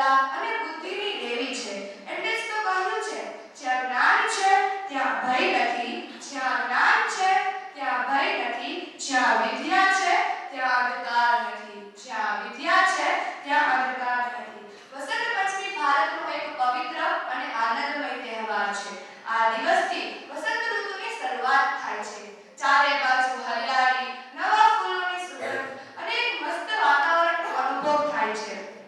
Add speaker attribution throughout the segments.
Speaker 1: કલા અને બુદ્ધિની દેવી છે. એટલે તો કહ્યું છે, જ્યાં જ્ઞાન છે, ત્યાં ભય નથી. જ્યાં જ્ઞાન છે, ત્યાં ભય નથી. જ્યાં વિદ્યા છે, ત્યાં અંધકાર નથી. જ્યાં વિદ્યા છે, ત્યાં અંધકાર નથી. વસંત પંચમી ભારતનો એક પવિત્ર અને આનંદમય તહેવાર
Speaker 2: છે. આ દિવસથી વસંત ઋતુની શરૂઆત થાય છે. ચારે બાજુ હરિયાળી, નવા ફૂલોની સુગંધ અને એક મસ્ત વાતાવરણનો અનુભવ થાય છે.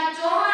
Speaker 3: John.